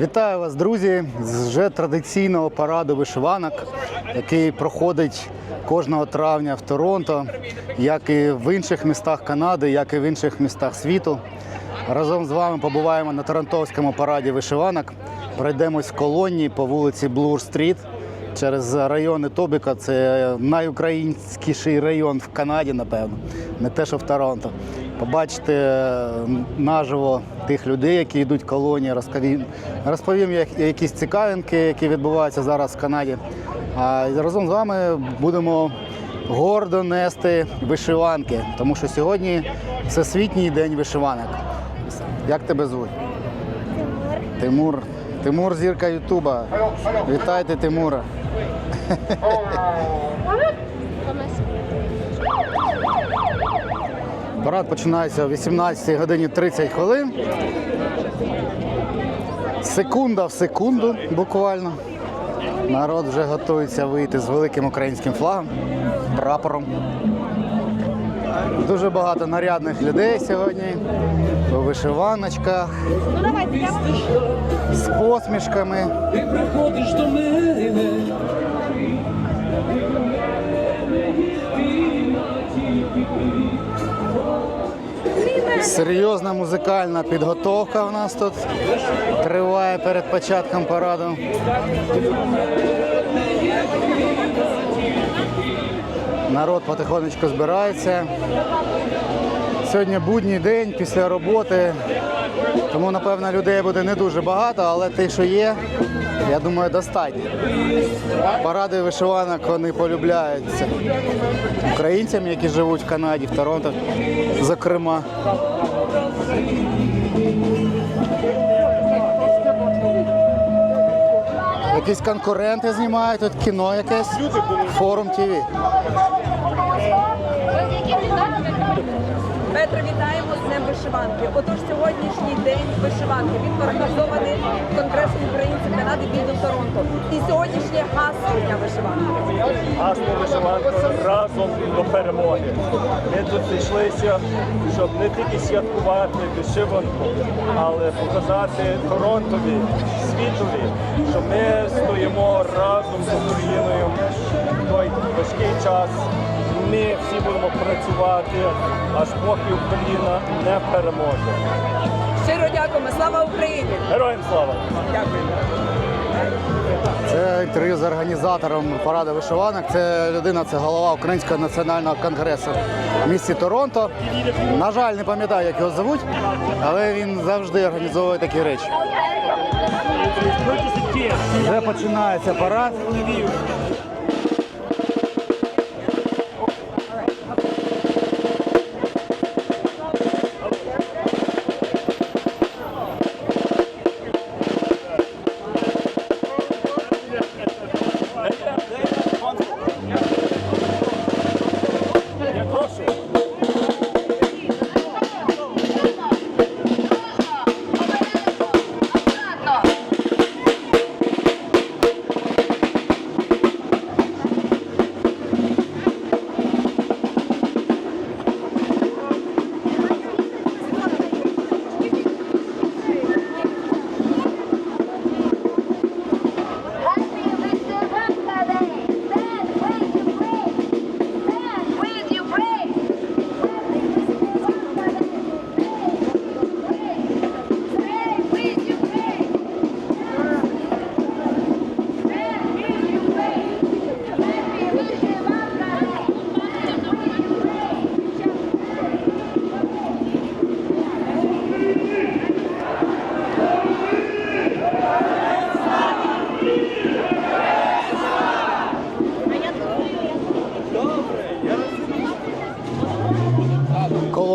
Вітаю вас, друзі, з вже традиційного параду вишиванок, який проходить кожного травня в Торонто, як і в інших містах Канади, як і в інших містах світу. Разом з вами побуваємо на Торонтовському параді вишиванок. Пройдемось в колонії по вулиці Блур-стріт через райони Тобіка. Це найукраїнськіший район в Канаді, напевно, не те, що в Торонто. Побачите е, наживо тих людей, які йдуть в колонії, розповім, розповім якісь цікавинки, які відбуваються зараз в Канаді. А разом з вами будемо гордо нести вишиванки, тому що сьогодні всесвітній день вишиванок. Як тебе звуть? Тимур. Тимур зірка Ютуба. Вітайте Тимура. Парад починається о 18 годині 30 хвилин. Секунда в секунду буквально. Народ вже готується вийти з великим українським флагом, прапором. Дуже багато нарядних людей сьогодні у вишиваночках, з посмішками. Ти приходиш до мене. Серйозна музикальна підготовка у нас тут триває перед початком параду. Народ потихонечку збирається. Сьогодні будній день після роботи, тому напевно людей буде не дуже багато, але те, що є, я думаю, достатньо. Паради вишиванок вони полюбляються українцям, які живуть в Канаді, в Торонто, зокрема. Якісь конкуренти знімають тут кіно якесь. Форум ТВ. Петро, вітаємо вишиванки. Отож, сьогоднішній день вишиванки він організований Конгресом українців Канади від Торонто. І сьогоднішнє гасло Дня вишиванки. Гасло вишиванку разом до перемоги. Ми тут зійшлися, щоб не тільки святкувати вишиванку, але показати Торонтові, світові, що ми стоїмо разом з Україною в той важкий час. Ми всі будемо працювати, аж поки Україна не переможе. Щиро дякуємо. Слава Україні! Героям слава! Дякую. Це інтерв'ю з організатором параду вишиванок. Це людина, це голова Українського національного конгресу в місті Торонто. На жаль, не пам'ятаю, як його звуть, але він завжди організовує такі речі. Вже починається парад.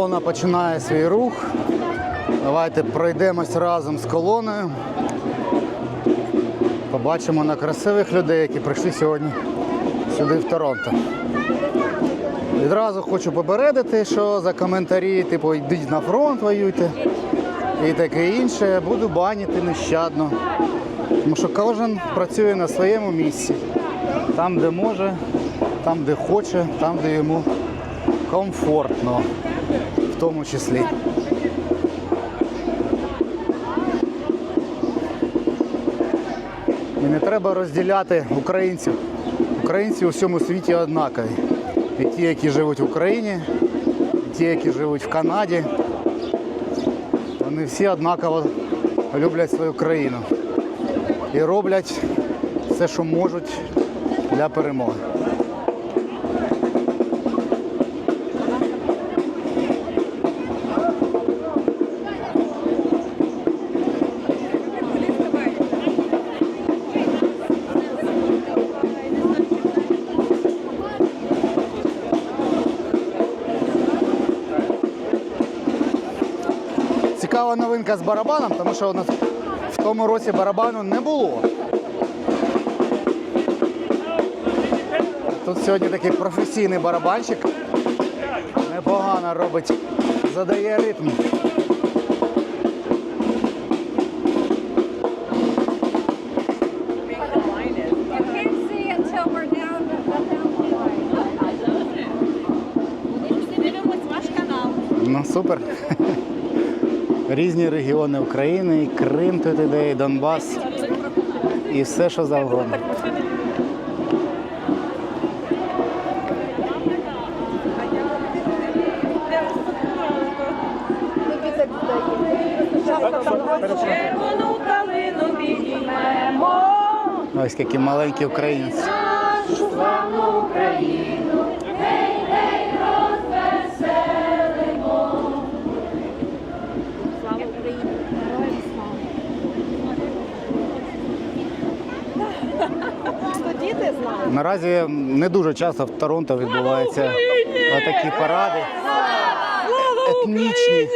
Колона починає свій рух. Давайте пройдемось разом з колоною. Побачимо на красивих людей, які прийшли сьогодні сюди в Торонто. Відразу хочу попередити, що за коментарі, типу, йдіть на фронт, воюйте і таке інше, буду банити нещадно. Тому що кожен працює на своєму місці. Там, де може, там, де хоче, там, де йому комфортно, тому числі. І не треба розділяти українців. Українці у всьому світі однакові. І ті, які живуть в Україні, і ті, які живуть в Канаді. Вони всі однаково люблять свою країну і роблять все, що можуть для перемоги. Цікава з барабаном, тому що у нас в тому році барабану не було. Тут сьогодні такий професійний барабанщик. Непогано робить, задає ритм. Ну супер. Різні регіони України, і Крим тут іде, і Донбас, і все, що завгодно. Червону калину підіймемо. Ось які маленькі українці. Діти знають. Наразі не дуже часто в Торонто відбуваються такі паради. Етнічні.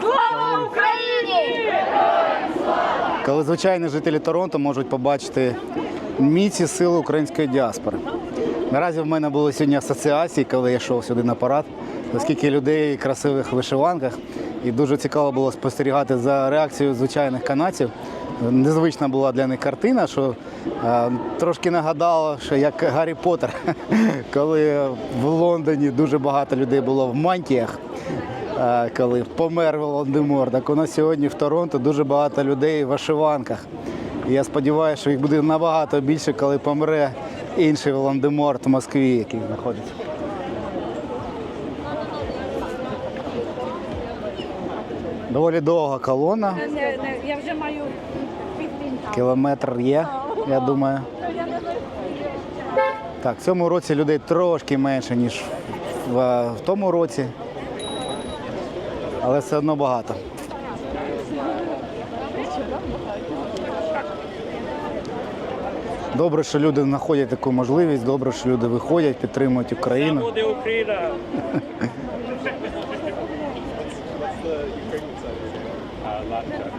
Слава Україні! Коли звичайні жителі Торонто можуть побачити міці сили української діаспори. Наразі в мене були сьогодні асоціації, коли я йшов сюди на парад, оскільки людей в красивих вишиванках. І дуже цікаво було спостерігати за реакцією звичайних канадців. Незвична була для них картина, що е, трошки нагадало, що як Гаррі Поттер, коли в Лондоні дуже багато людей було в мантіях, е, коли помер Володимир. Так у нас сьогодні в Торонто дуже багато людей в вишиванках. Я сподіваюся, що їх буде набагато більше, коли помре інший Волан-де-Морт в Москві, який знаходиться. Доволі довга колона. Я вже маю Кілометр є, я думаю. Так, в цьому році людей трошки менше, ніж в, в тому році. Але все одно багато. Добре, що люди знаходять таку можливість, добре, що люди виходять, підтримують Україну. Буде Україна.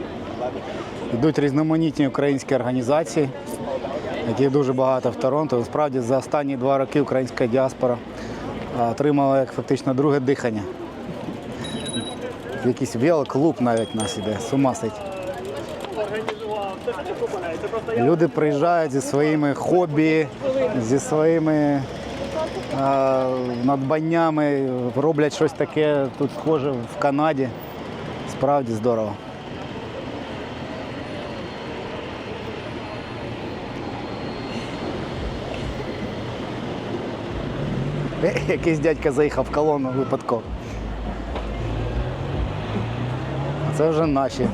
Йдуть різноманітні українські організації, яких дуже багато в Торонто. Справді за останні два роки українська діаспора отримала як фактично друге дихання. Якийсь велоклуб навіть нас іде, з ума сить. Люди приїжджають зі своїми хобі, зі своїми а, надбаннями, роблять щось таке тут схоже в Канаді. Справді здорово. Якийсь дядька заїхав в колону випадково. А Це вже наші.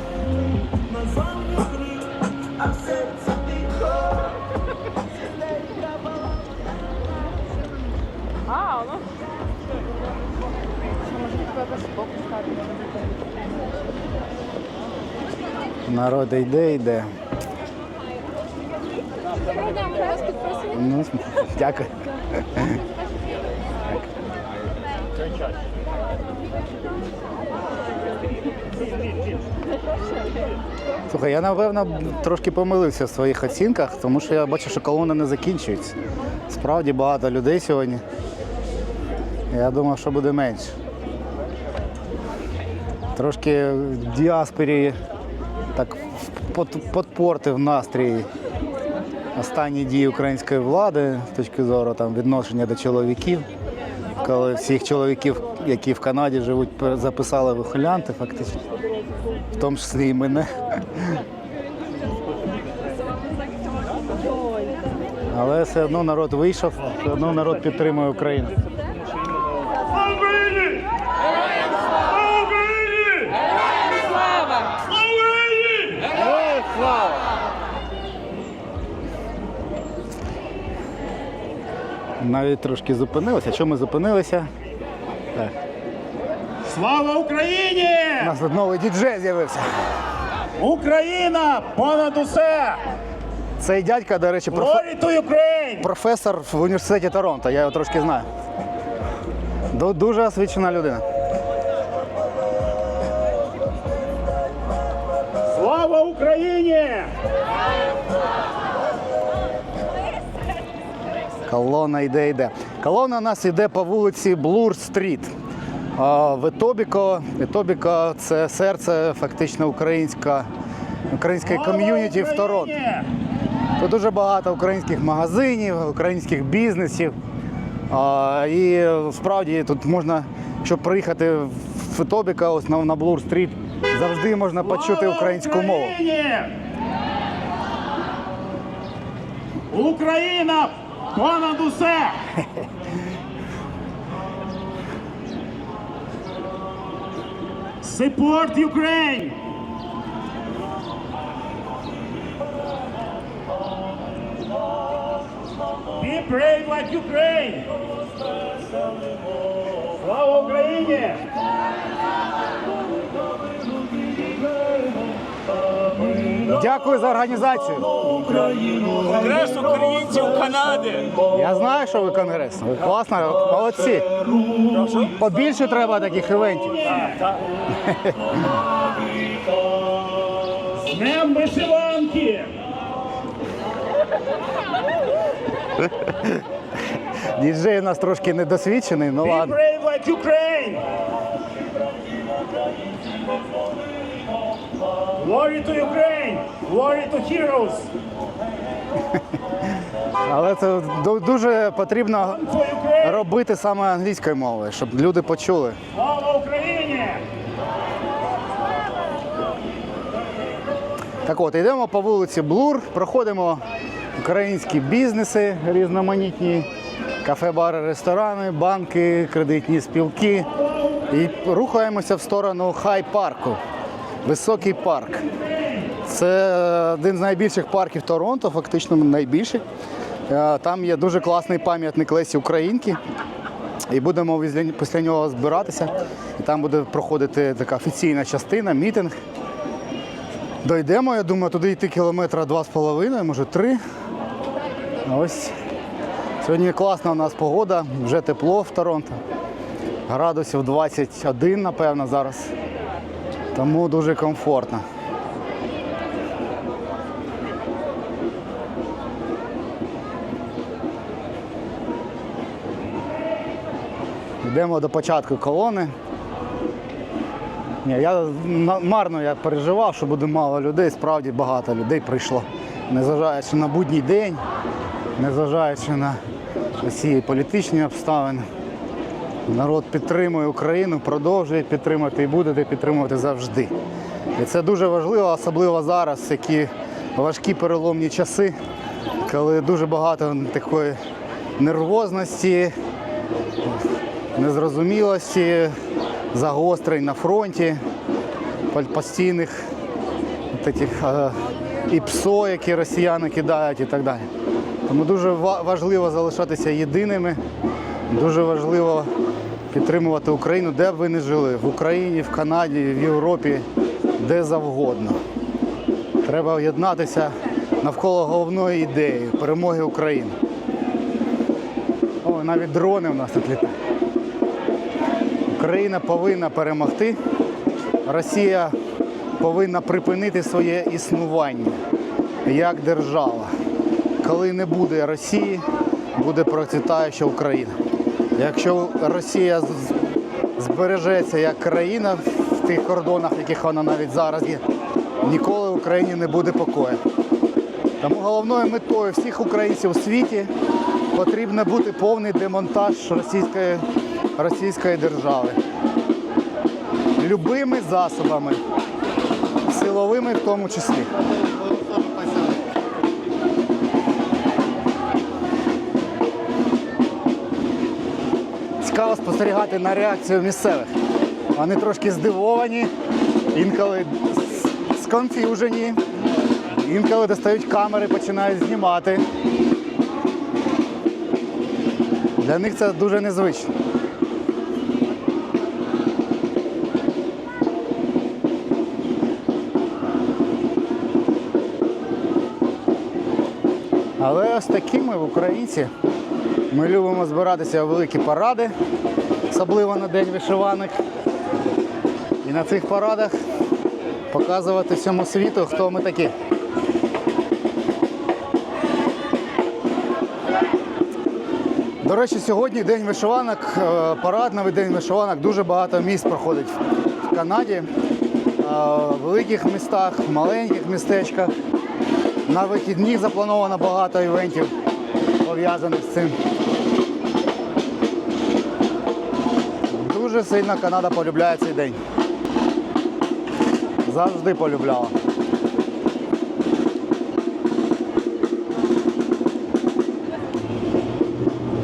Народ йде, йде. Ну, дякую. Слухай, я напевно трошки помилився в своїх оцінках, тому що я бачу, що колона не закінчується. Справді багато людей сьогодні. Я думав, що буде менше. Трошки в діаспорі так подпортив настрій останні дії української влади з точки зору там, відношення до чоловіків коли всіх чоловіків, які в Канаді живуть, записали вихолянти, фактично, в тому числі і мене. Але все одно народ вийшов, все одно народ підтримує Україну. Україні! Навіть трошки зупинилися. Чому ми зупинилися? Так. Слава Україні! У нас тут новий діджей з'явився. Україна понад усе! Цей дядька, до речі, профе- Glory to Ukraine! професор в університеті Торонто. Я його трошки знаю. Ду- Дуже освічена людина. Слава Україні! Колона йде, йде. Колона у нас йде по вулиці Блур-стріт. А, В Етобіко. Етобіко це серце фактично українська, української ком'юніті в Торонто. Тут дуже багато українських магазинів, українських бізнесів. І справді тут можна, щоб приїхати в Етобіка, ось на, на Блур-стріт, завжди можна почути українську мову. Україна понад усе! Support Ukraine! Be brave like Ukraine! Слава Україні! Дякую за організацію. Конгрес українців Канади! Я знаю, що ви конгрес. Ви класно, молодці. Побільше треба таких івентів. З Днем вишиванки! Діджей у нас трошки недосвідчений, ну Be ладно. brave like Ukraine! Glory to Ukraine! Glory to heroes! Але це дуже потрібно робити саме англійською мовою, щоб люди почули. Слава Україні! Так от, йдемо по вулиці Блур, проходимо українські бізнеси різноманітні, кафе, бари, ресторани, банки, кредитні спілки. І рухаємося в сторону хай-парку. Високий парк. Це один з найбільших парків Торонто, фактично найбільший. Е, Там є дуже класний пам'ятник Лесі Українки. І будемо після нього збиратися. І там буде проходити така офіційна частина, мітинг. Дойдемо, я думаю, туди йти кілометра два з половиною, може три. Ось сьогодні класна у нас погода, вже тепло в Торонто. Градусів 21, напевно, зараз. Тому дуже комфортно. Йдемо до початку колони. Ні, я марно я переживав, що буде мало людей, справді багато людей прийшло. Незважаючи на будній день, незважаючи на всі політичні обставини. Народ підтримує Україну, продовжує підтримувати і буде підтримувати завжди. І це дуже важливо, особливо зараз, які важкі переломні часи, коли дуже багато такої нервозності, незрозумілості, загострень на фронті, постійних таких, е, і ПСО, які росіяни кидають і так далі. Тому дуже важливо залишатися єдиними, дуже важливо підтримувати Україну, де б ви не жили, в Україні, в Канаді, в Європі, де завгодно. Треба об'єднатися навколо головної ідеї перемоги України. О, навіть дрони в нас тут літають. Україна повинна перемогти. Росія повинна припинити своє існування як держава. Коли не буде Росії, буде процвітаюча Україна. Якщо Росія збережеться як країна в тих кордонах, в яких вона навіть зараз є, ніколи в Україні не буде покою. Тому головною метою всіх українців у світі потрібно бути повний демонтаж російської, російської держави. Любими засобами, силовими в тому числі. Цікаво спостерігати на реакцію місцевих. Вони трошки здивовані, інколи сконфюжені, інколи достають камери, починають знімати. Для них це дуже незвично. Але ось такі ми, українці, ми любимо збиратися у великі паради, особливо на День вишиванок. І на цих парадах показувати всьому світу, хто ми такі. До речі, сьогодні день вишиванок, е, парадний день вишиванок. Дуже багато міст проходить в Канаді, е, в великих містах, в маленьких містечках. На вихідні заплановано багато івентів пов'язаних з цим. Дуже сильно Канада полюбляє цей день. Завжди полюбляла.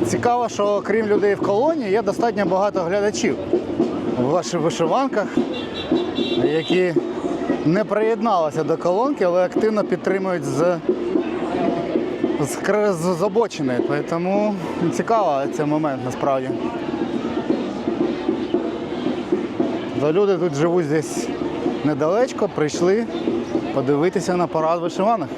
Цікаво, що крім людей в колонії, є достатньо багато глядачів в ваших вишиванках, які не приєдналися до колонки, але активно підтримують з, з, обочини. Тому цікаво цей момент насправді. То люди тут живуть десь недалечко, прийшли подивитися на парад вишиванок.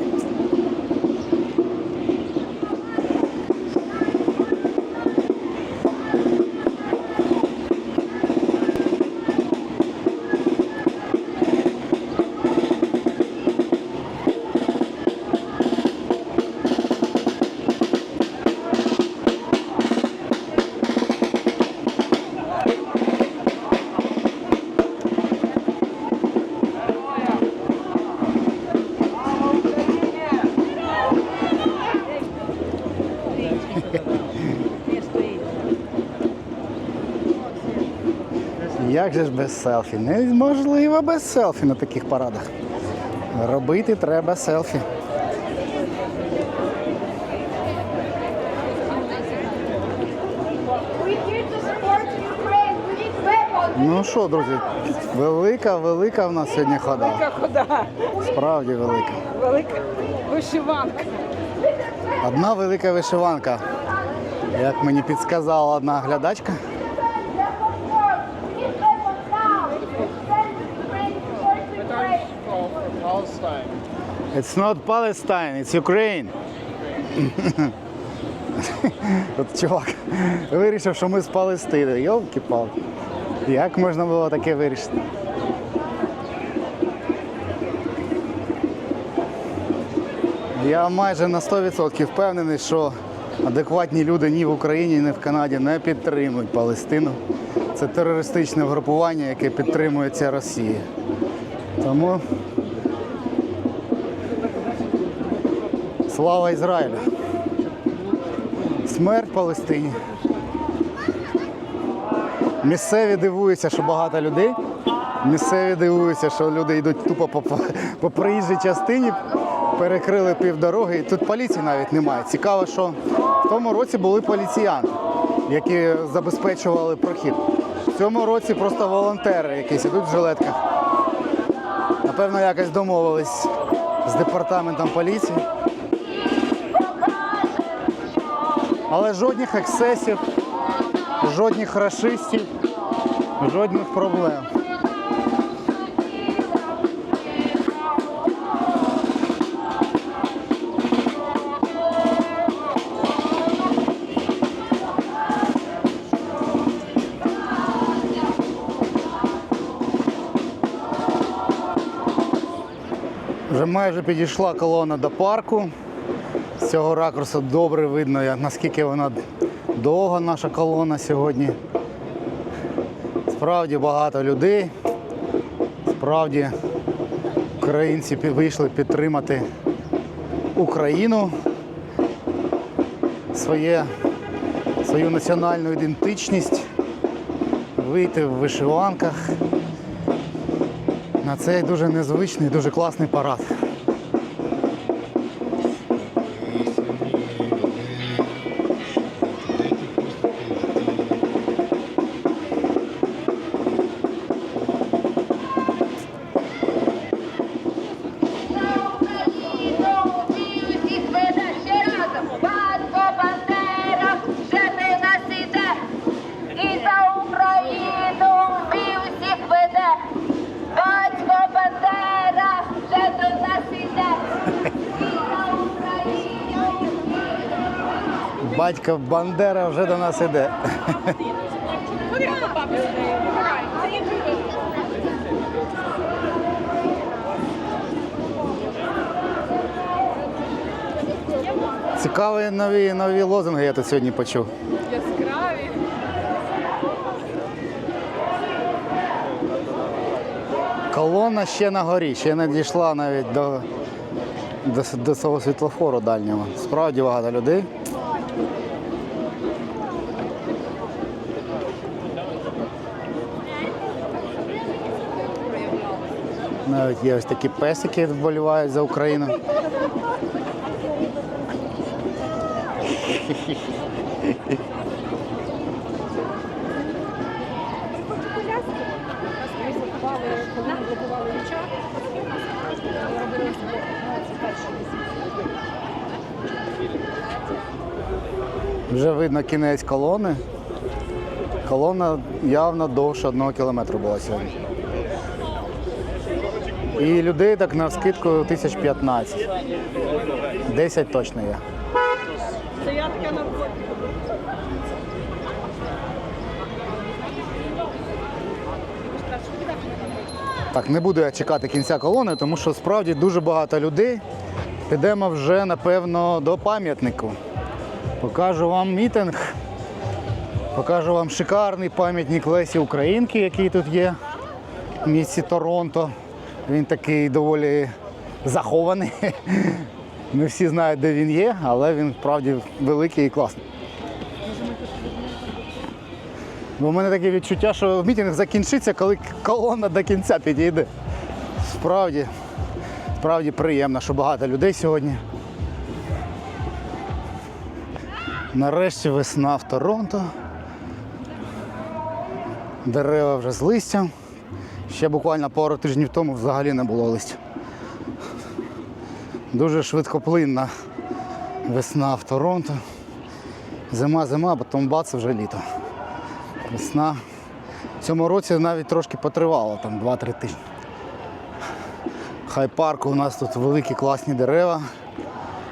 Як же ж без селфі? Неможливо без селфі на таких парадах. Робити треба селфі. Ну що, друзі, велика, велика в нас сьогодні хода. Велика хода, Справді велика. велика вишиванка. Одна велика вишиванка. Як мені підсказала одна глядачка. It's not Palestine, it's Ukraine. От чувак вирішив, що ми з Палестини. Йолки-палки. Як можна було таке вирішити? Я майже на 100% впевнений, що адекватні люди ні в Україні, ні в Канаді не підтримують Палестину. Це терористичне групування, яке підтримується Росією. Тому Слава Ізраїлю! Смерть Палестині. Місцеві дивуються, що багато людей. Місцеві дивуються, що люди йдуть тупо по, по проїжджій частині, перекрили півдороги, тут поліції навіть немає. Цікаво, що в тому році були поліціянти, які забезпечували прохід. В цьому році просто волонтери якісь ідуть в жилетках. Напевно, якось домовились з департаментом поліції. Але жодних ексцесів, жодних рашистів, жодних проблем. Вже майже підійшла колона до парку. З цього ракурсу добре видно, наскільки вона довга наша колона сьогодні. Справді багато людей. Справді українці вийшли підтримати Україну, своє, свою національну ідентичність, вийти в вишиванках на цей дуже незвичний, дуже класний парад. Бандера вже до нас іде. Цікаві нові, нові лозунги я тут сьогодні почув. Яскраві. Колона ще на горі, ще не дійшла навіть до, до, до свого світлофору дальнього. Справді багато людей. Навіть є ось такі песики, вболівають за Україну. Вже видно кінець колони. Колона явно довше одного кілометру була сьогодні. І людей так на скидку тисяч 15. 10 точно є. Це я така на Так, не буду я чекати кінця колони, тому що справді дуже багато людей. Підемо вже, напевно, до пам'ятнику. Покажу вам мітинг. Покажу вам шикарний пам'ятник Лесі Українки, який тут є в місті Торонто. Він такий доволі захований. Не всі знають, де він є, але він справді великий і класний. Бо в мене таке відчуття, що мітинг закінчиться, коли колона до кінця підійде. Справді, справді приємно, що багато людей сьогодні. Нарешті весна в Торонто. Дерева вже з листям. Ще буквально пару тижнів тому взагалі не було листя. Дуже швидкоплинна весна в Торонто. Зима, зима, потім бац, вже літо. Весна. В цьому році навіть трошки потривало, там 2-3 тижні. Хай парку у нас тут великі класні дерева.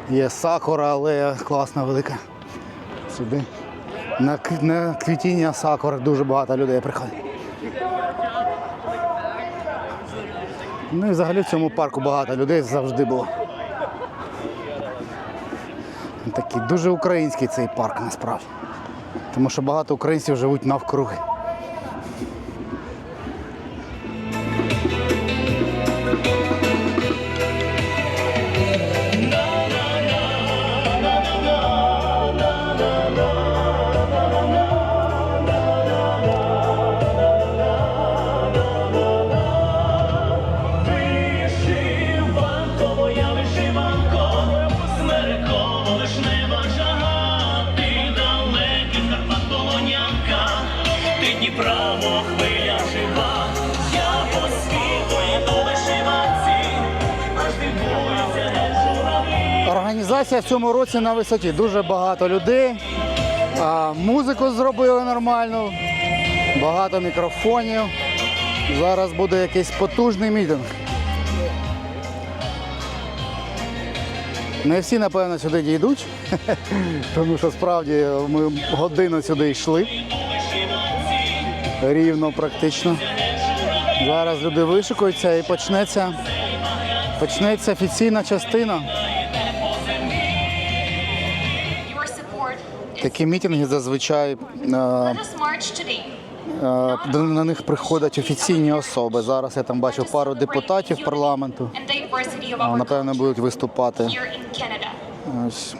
Є сакура, алея класна велика. Сюди. На, квітіння сакури дуже багато людей приходить. Ну і взагалі в цьому парку багато людей завжди було. Такий дуже український цей парк насправді. Тому що багато українців живуть навкруги. Організація в цьому році на висоті. Дуже багато людей. А, музику зробили нормальну, багато мікрофонів. Зараз буде якийсь потужний мітинг. Не всі, напевно, сюди дійдуть, тому що справді ми годину сюди йшли. Рівно практично. Зараз люди вишикуються і почнеться, почнеться офіційна частина. Такі мітинги зазвичай е, е, на них приходять офіційні особи. Зараз я там бачу пару депутатів парламенту. Напевно, будуть виступати. Ось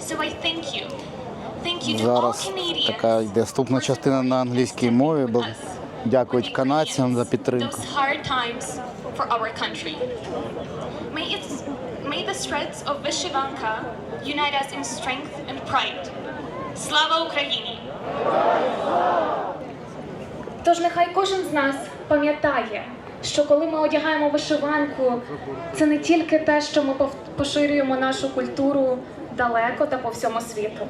зараз така йде вступна частина на англійській мові, бо дякують канадцям за підтримку. May the threads of Vyshivanka unite us in strength and pride. Slava Ukraini! Тож нехай кожен з нас пам'ятає, що коли ми одягаємо вишиванку, це не тільки те, що ми поширюємо нашу культуру далеко та по всьому світу.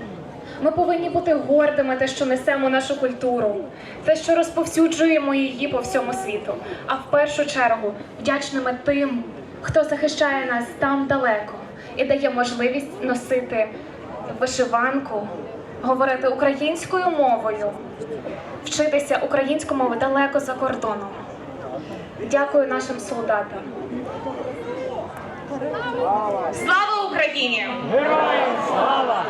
Ми повинні бути гордими те, що несемо нашу культуру, те, що розповсюджуємо її по всьому світу. А в першу чергу вдячними тим, хто захищає нас там далеко і дає можливість носити вишиванку, говорити українською мовою, вчитися українську мову далеко за кордоном. Дякую нашим солдатам. Слава Україні! Героям слава!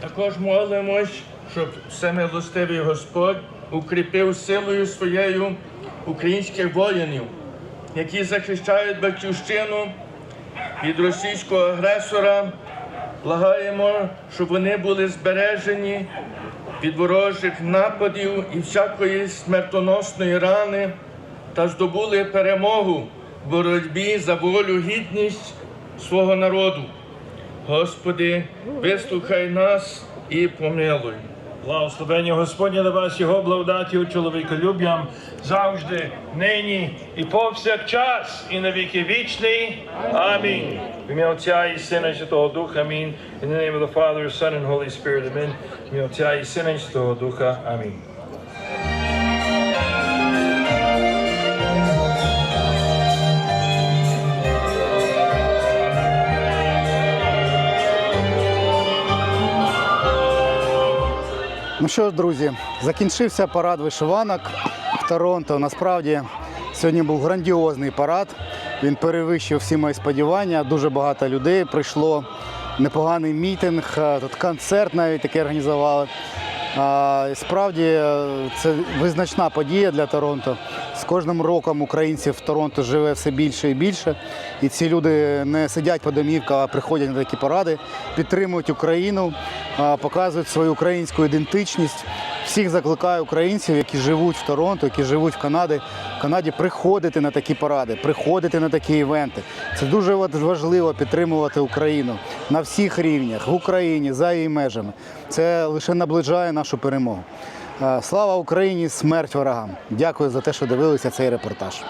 Також молимось, щоб всемилостивий Господь укріпив силою своєю українських воїнів, які захищають батьківщину від російського агресора. Благаємо, щоб вони були збережені від ворожих нападів і всякої смертоносної рани та здобули перемогу в боротьбі за волю гідність свого народу. Господи, вислухай нас і помилуй. Благословення Господня на вас, його благодаттю, чоловіколюб'ям, завжди, нині і повсякчас, і на віки вічні. Амінь. В ім'я Отця і Сина і Святого Духа. Амінь. In the name of the Father, Son and Holy Spirit. Амінь. В ім'я Отця і Сина і Святого Духа. Амінь. Ну що ж, друзі, закінчився парад вишиванок в Торонто. Насправді сьогодні був грандіозний парад. Він перевищив всі мої сподівання. Дуже багато людей прийшло. Непоганий мітинг, е, тут концерт навіть такий організували. Справді е, це визначна подія для Торонто. З кожним роком українців в Торонто живе все більше і більше. І ці люди не сидять по домівках, а приходять на такі паради, підтримують Україну, показують свою українську ідентичність. Всіх закликаю українців, які живуть в Торонто, які живуть в Канаді, в Канаді приходити на такі паради, приходити на такі івенти. Це дуже важливо підтримувати Україну на всіх рівнях в Україні за її межами. Це лише наближає нашу перемогу. Е, Слава Україні! Смерть ворогам! Дякую за те, що дивилися цей репортаж.